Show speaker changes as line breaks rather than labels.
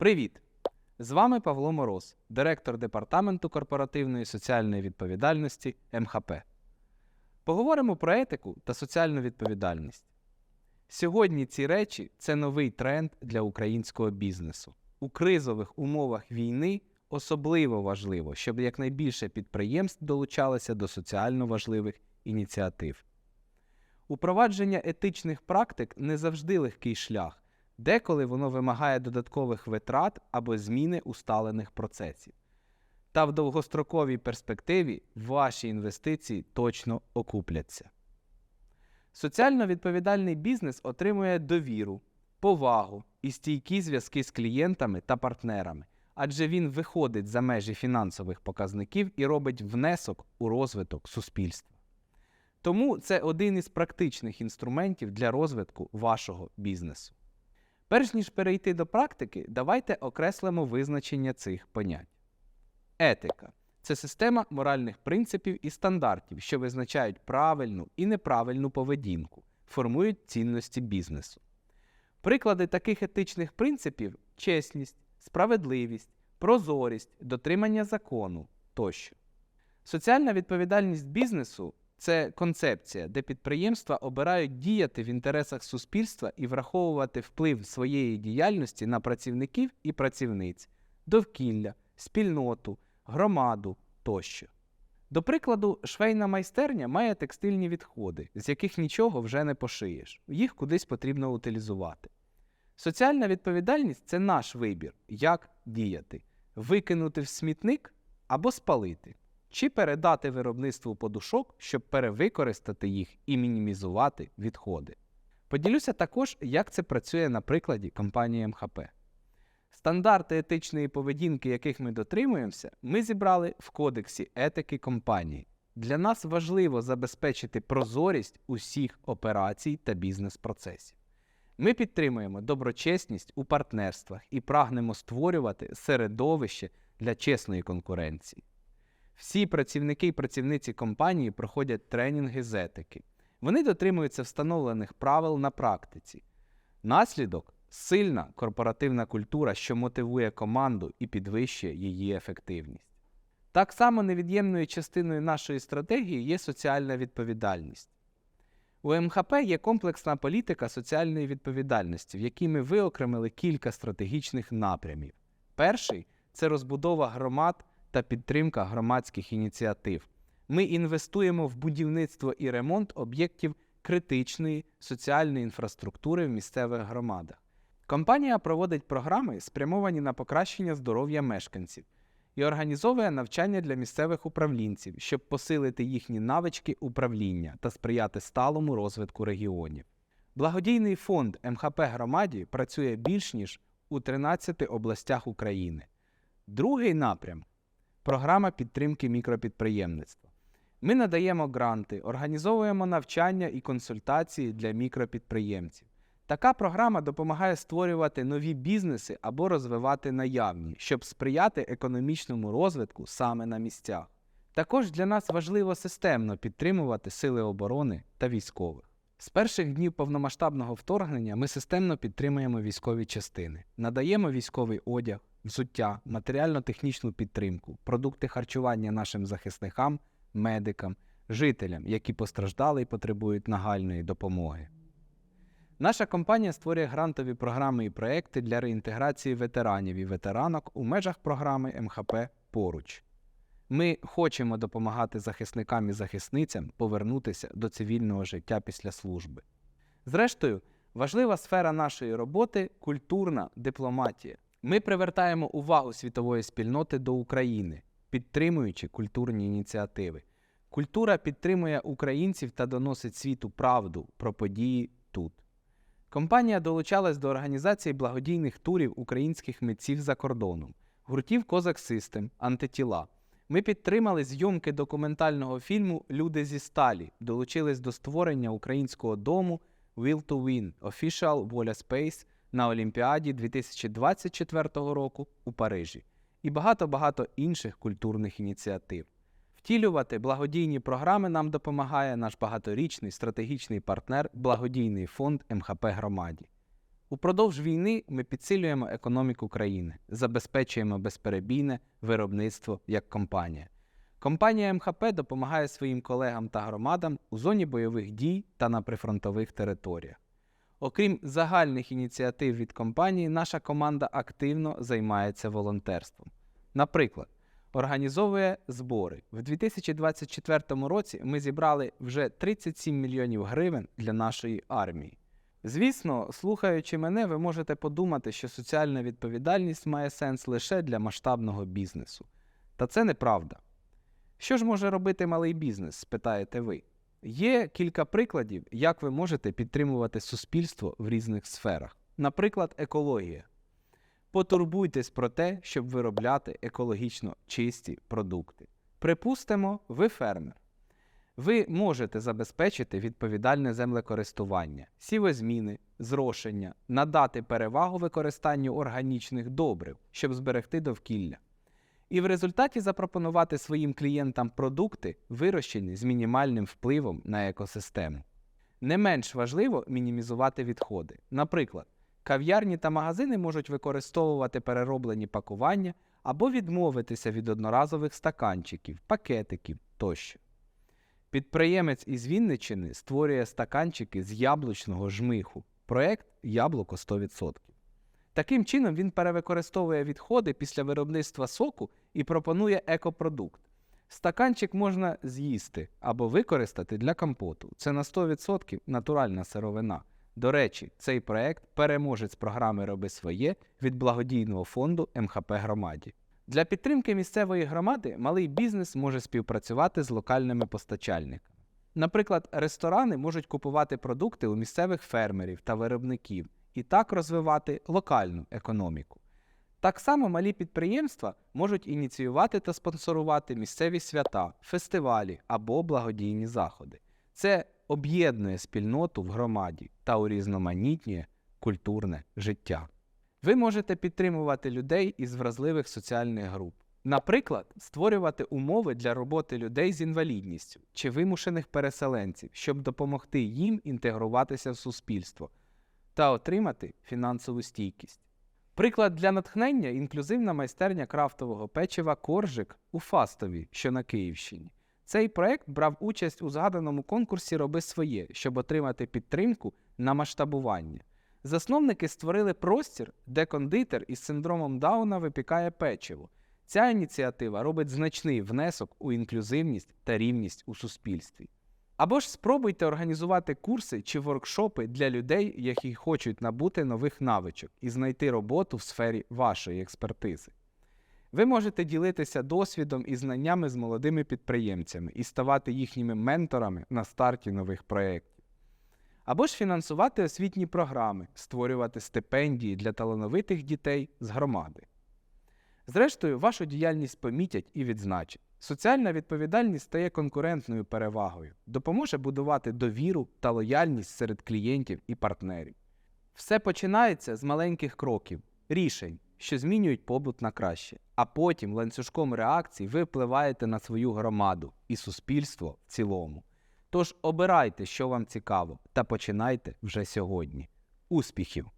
Привіт! З вами Павло Мороз, директор департаменту корпоративної соціальної відповідальності МХП. Поговоримо про етику та соціальну відповідальність. Сьогодні ці речі це новий тренд для українського бізнесу. У кризових умовах війни особливо важливо, щоб якнайбільше підприємств долучалося до соціально важливих ініціатив. Упровадження етичних практик не завжди легкий шлях, деколи воно вимагає додаткових витрат або зміни усталених процесів. Та в довгостроковій перспективі ваші інвестиції точно окупляться. Соціально відповідальний бізнес отримує довіру, повагу і стійкі зв'язки з клієнтами та партнерами, адже він виходить за межі фінансових показників і робить внесок у розвиток суспільства. Тому це один із практичних інструментів для розвитку вашого бізнесу. Перш ніж перейти до практики, давайте окреслимо визначення цих понять. Етика це система моральних принципів і стандартів, що визначають правильну і неправильну поведінку, формують цінності бізнесу. Приклади таких етичних принципів чесність, справедливість, прозорість, дотримання закону тощо. Соціальна відповідальність бізнесу це концепція, де підприємства обирають діяти в інтересах суспільства і враховувати вплив своєї діяльності на працівників і працівниць, довкілля, спільноту, громаду тощо. До прикладу, швейна майстерня має текстильні відходи, з яких нічого вже не пошиєш, їх кудись потрібно утилізувати. Соціальна відповідальність це наш вибір, як діяти, викинути в смітник або спалити, чи передати виробництву подушок, щоб перевикористати їх і мінімізувати відходи. Поділюся також, як це працює на прикладі компанії МХП. Стандарти етичної поведінки, яких ми дотримуємося, ми зібрали в Кодексі етики компанії. Для нас важливо забезпечити прозорість усіх операцій та бізнес-процесів. Ми підтримуємо доброчесність у партнерствах і прагнемо створювати середовище для чесної конкуренції. Всі працівники і працівниці компанії проходять тренінги з етики. Вони дотримуються встановлених правил на практиці. Наслідок сильна корпоративна культура, що мотивує команду і підвищує її ефективність. Так само невід'ємною частиною нашої стратегії є соціальна відповідальність. У МХП є комплексна політика соціальної відповідальності, в якій ми виокремили кілька стратегічних напрямів. Перший це розбудова громад та підтримка громадських ініціатив. Ми інвестуємо в будівництво і ремонт об'єктів критичної соціальної інфраструктури в місцевих громадах. Компанія проводить програми, спрямовані на покращення здоров'я мешканців, і організовує навчання для місцевих управлінців, щоб посилити їхні навички управління та сприяти сталому розвитку регіонів. Благодійний фонд МХП громаді працює більш ніж у 13 областях України. Другий напрям програма підтримки мікропідприємництва. Ми надаємо гранти, організовуємо навчання і консультації для мікропідприємців. Така програма допомагає створювати нові бізнеси або розвивати наявні, щоб сприяти економічному розвитку саме на місцях. Також для нас важливо системно підтримувати сили оборони та військових. З перших днів повномасштабного вторгнення ми системно підтримуємо військові частини, надаємо військовий одяг, взуття, матеріально-технічну підтримку, продукти харчування нашим захисникам, медикам, жителям, які постраждали і потребують нагальної допомоги. Наша компанія створює грантові програми і проекти для реінтеграції ветеранів і ветеранок у межах програми МХП Поруч. Ми хочемо допомагати захисникам і захисницям повернутися до цивільного життя після служби. Зрештою, важлива сфера нашої роботи культурна дипломатія. Ми привертаємо увагу світової спільноти до України, підтримуючи культурні ініціативи. Культура підтримує українців та доносить світу правду про події тут. Компанія долучалась до організації благодійних турів українських митців за кордоном, гуртів Козак Систем, Антитіла. Ми підтримали зйомки документального фільму Люди зі сталі, долучились до створення українського дому Will to Win Official Воля Space на Олімпіаді 2024 року у Парижі і багато-багато інших культурних ініціатив. Втілювати благодійні програми нам допомагає наш багаторічний стратегічний партнер Благодійний фонд МХП Громаді. Упродовж війни ми підсилюємо економіку країни, забезпечуємо безперебійне виробництво як компанія. Компанія МХП допомагає своїм колегам та громадам у зоні бойових дій та на прифронтових територіях. Окрім загальних ініціатив від компанії, наша команда активно займається волонтерством. Наприклад, організовує збори. В 2024 році ми зібрали вже 37 мільйонів гривень для нашої армії. Звісно, слухаючи мене, ви можете подумати, що соціальна відповідальність має сенс лише для масштабного бізнесу. Та це неправда. Що ж може робити малий бізнес? спитаєте ви. Є кілька прикладів, як ви можете підтримувати суспільство в різних сферах. Наприклад, екологія. Потурбуйтесь про те, щоб виробляти екологічно чисті продукти. Припустимо, ви фермер. Ви можете забезпечити відповідальне землекористування, сівозміни, зрошення, надати перевагу використанню органічних добрив, щоб зберегти довкілля. І в результаті запропонувати своїм клієнтам продукти, вирощені з мінімальним впливом на екосистему. Не менш важливо мінімізувати відходи. Наприклад, кав'ярні та магазини можуть використовувати перероблені пакування або відмовитися від одноразових стаканчиків, пакетиків тощо. Підприємець із Вінниччини створює стаканчики з яблучного жмиху. Проект Яблуко 100%. Таким чином він перевикористовує відходи після виробництва соку і пропонує екопродукт. Стаканчик можна з'їсти або використати для компоту. Це на 100% натуральна сировина. До речі, цей проект переможець програми Роби своє від благодійного фонду МХП Громаді. Для підтримки місцевої громади малий бізнес може співпрацювати з локальними постачальниками. Наприклад, ресторани можуть купувати продукти у місцевих фермерів та виробників і так розвивати локальну економіку. Так само малі підприємства можуть ініціювати та спонсорувати місцеві свята, фестивалі або благодійні заходи. Це об'єднує спільноту в громаді та урізноманітнює культурне життя. Ви можете підтримувати людей із вразливих соціальних груп. Наприклад, створювати умови для роботи людей з інвалідністю чи вимушених переселенців, щоб допомогти їм інтегруватися в суспільство та отримати фінансову стійкість. Приклад для натхнення інклюзивна майстерня крафтового печива Коржик у Фастові, що на Київщині. Цей проект брав участь у згаданому конкурсі Роби своє, щоб отримати підтримку на масштабування. Засновники створили простір, де кондитер із синдромом Дауна випікає печиво. Ця ініціатива робить значний внесок у інклюзивність та рівність у суспільстві. Або ж спробуйте організувати курси чи воркшопи для людей, які хочуть набути нових навичок і знайти роботу в сфері вашої експертизи. Ви можете ділитися досвідом і знаннями з молодими підприємцями і ставати їхніми менторами на старті нових проєктів. Або ж фінансувати освітні програми, створювати стипендії для талановитих дітей з громади. Зрештою, вашу діяльність помітять і відзначать. Соціальна відповідальність стає конкурентною перевагою, допоможе будувати довіру та лояльність серед клієнтів і партнерів. Все починається з маленьких кроків, рішень, що змінюють побут на краще, а потім ланцюжком реакцій ви впливаєте на свою громаду і суспільство в цілому. Тож обирайте, що вам цікаво, та починайте вже сьогодні. Успіхів!